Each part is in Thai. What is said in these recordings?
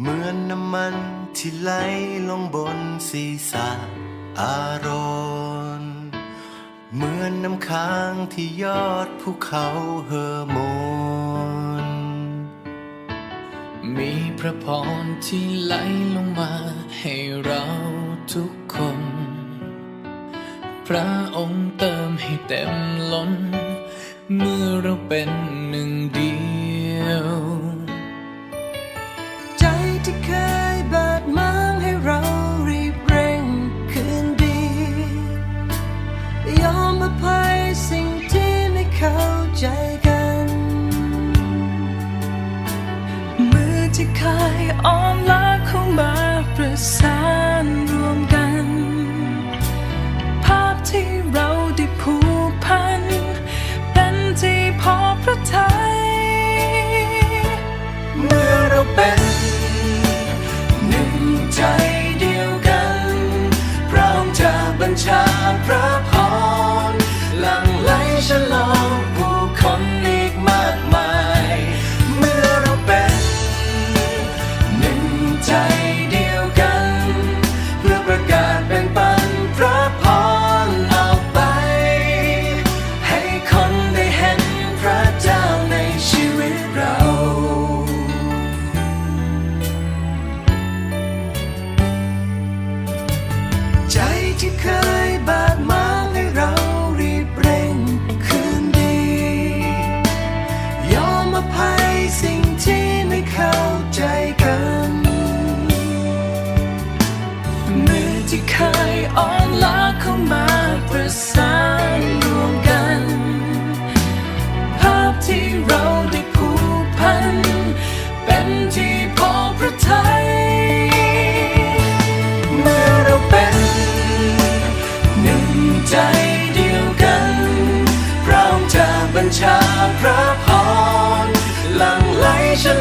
เหมือนน้ำมันที่ไหลลงบนศีรษะอารอนเหมือนน้ำค้างที่ยอดภูเขาเฮอร์โมน มีพระพรที่ไหลลงมาให้เราทุกคน พระองค์เติมให้เต็มล้น เมื่อเราเป็นหนึ่งเดียว สิ่งที่ไม่เข้าใจกัน มือที่เคยอ้อมลากเข้ามาประสานรวมกัน ภาพที่เราได้ผูกพัน เป็นที่พอพระทัยเมื่อเราเป็นหนึ่งใจเดียวกัน พร้อมจะบัญชาพระพ ฉลองผู้คนอีกมากมาย เมื่อเราเป็นหนึ่งใจเดียวกัน เพื่อประกาศแบ่งปันพระพรออกไป ให้คนได้เห็นพระเจ้าในชีวิตเรา ใจที่เคย อภัยสิ่งที่ไม่เข้าใจกันมือที่เคยอ่อนล้าเข้ามาประสานรวมกัน ภาพที่เราได้ผูกพัน เป็นที่พอพระทัยเมื่อเราเป็นหนึ่งใจเดียวกันพร้อมจะบัญชาพระ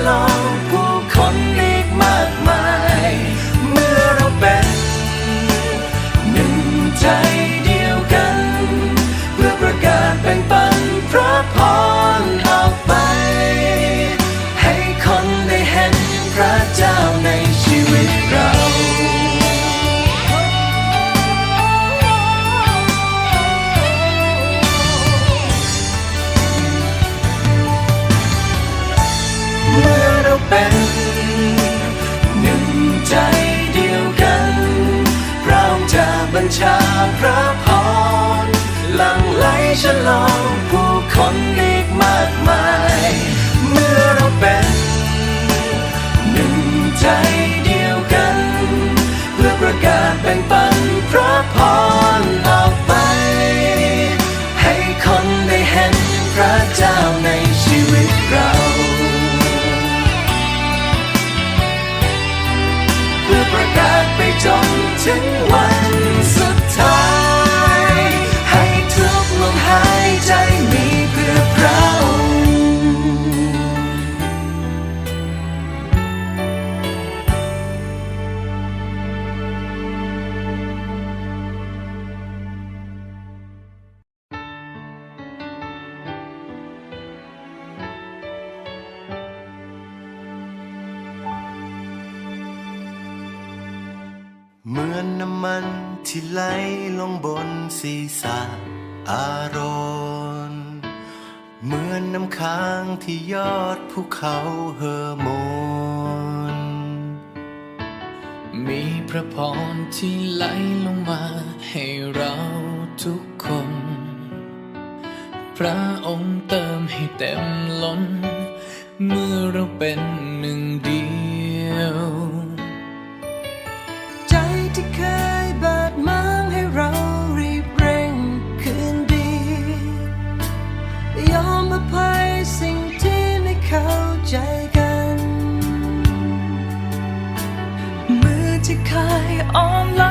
ไหล ชาพระพรหลั่งไหลฉลองผู้คนอีกมากมาย เมื่อเราเป็นหนึ่งใจเดียวกัน เพื่อประกาศแบ่งปันพระพรออกไป ให้คนได้เห็นพระเจ้าในชีวิตเราเพื่อประกาศไปจนถึงวัน เหมือนน้ำมันที่ไหลลงบนศีรษะอารอนเหมือนน้ำค้างที่ยอดภูเขาเฮอร์โมน มีพระพรที่ไหลลงมาให้เราทุกคน พระองค์เติมให้เต็มล้น เมื่อเราเป็นหนึ่งเดี on